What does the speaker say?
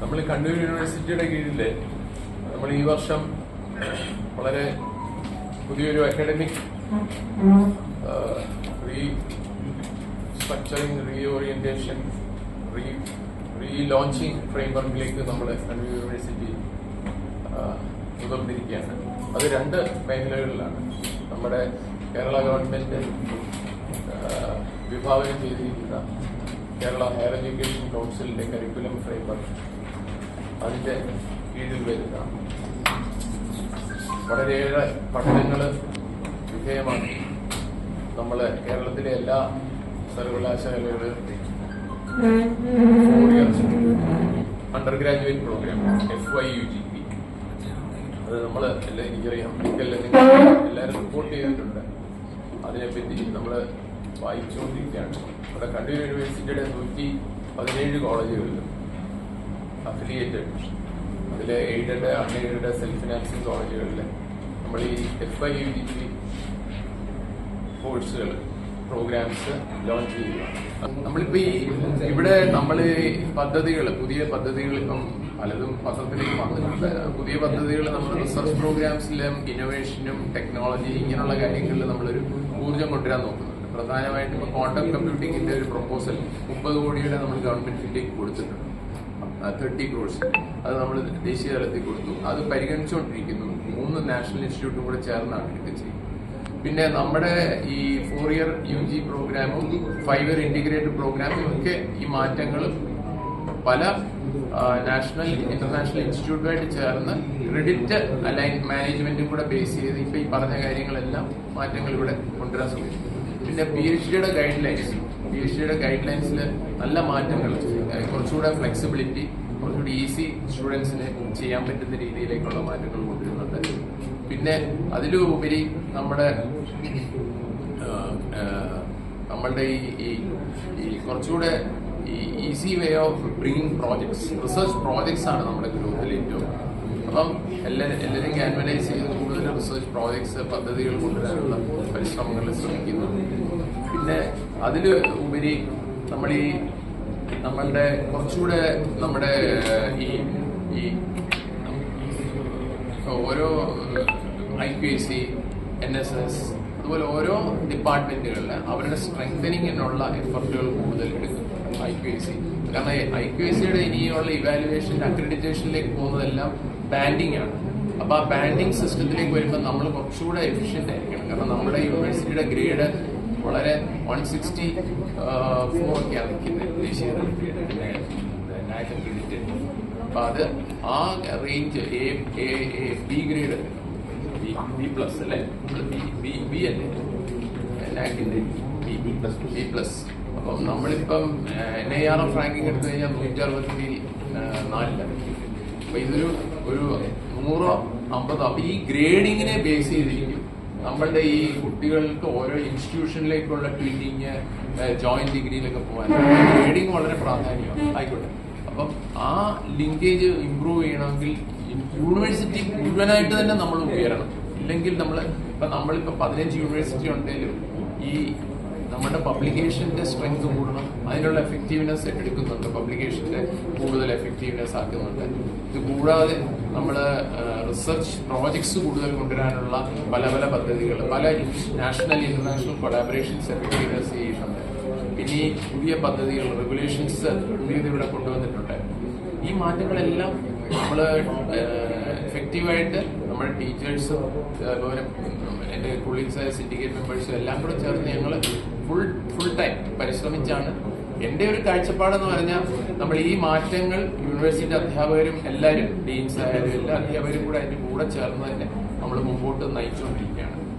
നമ്മൾ കണ്ണൂർ യൂണിവേഴ്സിറ്റിയുടെ കീഴിൽ നമ്മൾ ഈ വർഷം വളരെ പുതിയൊരു academic restructuring reorientation re relaunching ഫ്രെയിംവർക്കിലേക്ക് നമ്മൾ കണ്ണൂർ യൂണിവേഴ്സിറ്റി മുതിർന്നിരിക്കുകയാണ് അത് രണ്ട് മേഖലകളിലാണ്. നമ്മുടെ കേരള ഗവൺമെന്റ് വിഭാവനം ചെയ്തിരിക്കുന്ന കേരള ഹയർ എഡ്യൂക്കേഷൻ കൗൺസിലിന്റെ കരിക്കുലം ഫ്രെയിംവർക്ക് അതിന്റെ കീഴിൽ വരുന്ന വളരെയേറെ പഠനങ്ങൾ വിധേയമാണ് നമ്മൾ കേരളത്തിലെ എല്ലാ സർവകലാശാലകളിലും undergraduate programme F Y U G P അത് നമ്മൾ എല്ലാം എനിക്കറിയാം. എല്ലാവരും റിപ്പോർട്ട് ചെയ്തിട്ടുണ്ട്. അതിനെപ്പറ്റി നമ്മൾ വായിച്ചുകൊണ്ടിരിക്കുകയാണ്. ഇവിടെ കണ്ണൂർ യൂണിവേഴ്സിറ്റിയുടെ നൂറ്റി പതിനേഴ് കോളേജുകളിലും അഫിലിയേറ്റഡ് അതിൽ എയ്ഡഡ് അൺഎയ്ഡഡ് സെൽഫ് ഫിനാൻസിങ് കോളേജുകളിൽ നമ്മൾ ഈ എഫ് ഐ യു ജി കോഴ്സുകൾ പ്രോഗ്രാംസ് ലോഞ്ച് ചെയ്യുകയാണ് നമ്മളിപ്പോൾ ഈ ഇവിടെ നമ്മൾ പദ്ധതികൾ പുതിയ പദ്ധതികൾ ഇപ്പം പലതും പത്രത്തിലേക്ക് വന്നിട്ടുണ്ട്. പുതിയ പദ്ധതികൾ നമ്മൾ റിസർച്ച് പ്രോഗ്രാംസിലും ഇന്നോവേഷനും ടെക്നോളജി ഇങ്ങനെയുള്ള കാര്യങ്ങളിൽ നമ്മളൊരു ഊർജം കൊണ്ടുവരാൻ നോക്കുന്നുണ്ട്. പ്രധാനമായിട്ടും ഇപ്പോൾ ക്വാണ്ടം കമ്പ്യൂട്ടിങ്ങിന്റെ ഒരു പ്രപ്പോസൽ മുപ്പത് കോടിയുടെ നമ്മൾ ഗവൺമെന്റിലേക്ക് കൊടുത്തിട്ടുണ്ട്. തേർട്ടി ക്രോഴ്സ് അത് നമ്മൾ ദേശീയ തലത്തിൽ കൊടുത്തു. അത് പരിഗണിച്ചുകൊണ്ടിരിക്കുന്നു. മൂന്ന് നാഷണൽ ഇൻസ്റ്റിറ്റ്യൂട്ടും കൂടെ ചേർന്നാണ് ഇത് ചെയ്യുന്നത്. പിന്നെ നമ്മുടെ ഈ ഫോർ ഇയർ യു ജി പ്രോഗ്രാമും ഫൈവ് ഇയർ ഇന്റഗ്രേറ്റഡ് പ്രോഗ്രാമും ഒക്കെ ഈ മാറ്റങ്ങളും പല നാഷണൽ ഇന്റർനാഷണൽ ഇൻസ്റ്റിറ്റ്യൂട്ടുമായിട്ട് ചേർന്ന് ക്രെഡിറ്റ് അലൈൻ മാനേജ്മെന്റും കൂടെ ബേസ് ചെയ്ത് ഇപ്പൊ ഈ പറഞ്ഞ കാര്യങ്ങളെല്ലാം മാറ്റങ്ങൾ ഇവിടെ കൊണ്ടുവരാൻ ശ്രമിച്ചു പിന്നെ പി എച്ച് ഡിയുടെ ഗൈഡ് ലൈൻസ് പി എച്ച് ഡിയുടെ ഗൈഡ് ലൈൻസിൽ നല്ല മാറ്റങ്ങൾ കുറച്ചുകൂടെ ഫ്ലെക്സിബിലിറ്റി കുറച്ചുകൂടി ഈസി സ്റ്റുഡൻസിന് ചെയ്യാൻ പറ്റുന്ന രീതിയിലേക്കുള്ള മാറ്റങ്ങൾ കൊണ്ടുവരുന്നുണ്ട്. പിന്നെ അതിലുപരി നമ്മുടെ നമ്മളുടെ ഈ ഈ- ഈ കുറച്ചുകൂടെ ഈ easy way of bringing projects research projects ആണ് നമ്മുടെ ഗ്രൂപ്പിൽ ഏറ്റവും അപ്പം എല്ലാ എല്ലാവരും ക്യാൻവനൈസ് ചെയ്ത് കൂടുതൽ റിസർച്ച് പ്രോജക്ട്സ് പദ്ധതികൾ കൊണ്ടുവരാനുള്ള പരിശ്രമങ്ങൾ ശ്രമിക്കുന്നു. പിന്നെ അതിൽ ഉപരി നമ്മൾ ഈ നമ്മളുടെ കുറച്ചുകൂടെ നമ്മുടെ ഈ ഈ ഓരോ I P S C N S S അതുപോലെ ഓരോ ഡിപ്പാർട്ട്മെന്റുകളിൽ അവരുടെ സ്ട്രെങ്തനിങ്ങിനുള്ള എഫർട്ടുകൾ കൂടുതൽ എടുക്കും ഐ പി എസ് സി കാരണം ഐ പി എസ് സിയുടെ ഇനിയുള്ള ഇവാലുവേഷൻ അക്രഡിറ്റേഷനിലേക്ക് പോകുന്നതെല്ലാം ബാൻഡിങ് ആണ്. അപ്പൊ ആ ബാൻഡിങ് സിസ്റ്റത്തിലേക്ക് വരുമ്പോൾ നമ്മൾ കുറച്ചുകൂടെ എഫിഷ്യന്റ് ആയിരിക്കണം. കാരണം നമ്മുടെ യൂണിവേഴ്സിറ്റിയുടെ ഗ്രേഡ് വളരെ വൺ സിക്സ്റ്റി ഫോർ ഒക്കെയാണ് അപ്പൊ അത് ആ range A B grade B plus അല്ലേ? ബി ബി അല്ലേ? ബി പ്ലസ് ബി പ്ലസ് അപ്പം നമ്മളിപ്പം N I R F ranking എടുത്തു കഴിഞ്ഞാൽ നൂറ്റി അറുപത്തി നാലിലാണ് അപ്പൊ ഇതൊരു ഒരു നൂറോ അമ്പതോ അപ്പൊ ഈ ഗ്രേഡിങ്ങിനെ ബേസ് ചെയ്തിരിക്കും. നമ്മളുടെ ഈ കുട്ടികൾക്ക് ഓരോ ഇൻസ്റ്റിറ്റ്യൂഷനിലേക്കുള്ള ട്വീറ്റിങ് ജോയിന്റ് ഡിഗ്രിയിലൊക്കെ പോകാൻ. ഗ്രേഡിങ് വളരെ പ്രാധാന്യമാണ്. ആയിക്കോട്ടെ. അപ്പം ആ ലിങ്കേജ് ഇമ്പ്രൂവ് ചെയ്യണമെങ്കിൽ യൂണിവേഴ്സിറ്റി മുഴുവനായിട്ട് തന്നെ നമ്മൾ ഉയരണം. ഇല്ലെങ്കിൽ നമ്മൾ ഇപ്പൊ നമ്മളിപ്പോ പതിനഞ്ച് യൂണിവേഴ്സിറ്റി ഉണ്ടെങ്കിലും ഈ നമ്മുടെ പബ്ലിക്കേഷന്റെ സ്ട്രെങ്ത് കൂടണം. അതിനുള്ള എഫക്റ്റീവ്നെസ് എടുക്കുന്നുണ്ട് പബ്ലിക്കേഷന്റെ കൂടുതൽ എഫക്റ്റീവ്നെസ് ആക്കുന്നുണ്ട്. ഇത് കൂടാതെ നമ്മൾ റിസർച്ച് പ്രോജക്ട്സ് കൂടുതൽ കൊണ്ടുവരാനുള്ള പല പല പദ്ധതികൾ പല നാഷണൽ ഇന്റർനാഷണൽ കൊളാബറേഷൻസ് എഫക്റ്റീവ്നെസ് ചെയ്യുന്നുണ്ട്. പിന്നെ പുതിയ പദ്ധതികൾ റെഗുലേഷൻസ് പുതിയത് ഇവിടെ കൊണ്ടുവന്നിട്ടുണ്ട്. ഈ മാറ്റങ്ങളെല്ലാം നമ്മൾ എഫക്റ്റീവായിട്ട് നമ്മുടെ ടീച്ചേഴ്സും അതുപോലെ എന്റെ കൊളീഗ്സായ സിൻഡിക്കേറ്റ് മെമ്പേഴ്സും എല്ലാം കൂടെ ചേർന്ന് ഞങ്ങൾ ഫുൾ ഫുൾ ടൈം പരിശ്രമിച്ചാണ്. എന്റെ ഒരു കാഴ്ചപ്പാടെന്ന് പറഞ്ഞാൽ നമ്മൾ ഈ മാറ്റങ്ങൾ യൂണിവേഴ്സിറ്റി അധ്യാപകരും എല്ലാവരും ഡീൻസ് ആയാലും എല്ലാ അധ്യാപകരും കൂടെ അതിന്റെ കൂടെ ചേർന്ന് തന്നെ നമ്മൾ മുമ്പോട്ട് നയിച്ചുകൊണ്ടിരിക്കുകയാണ്.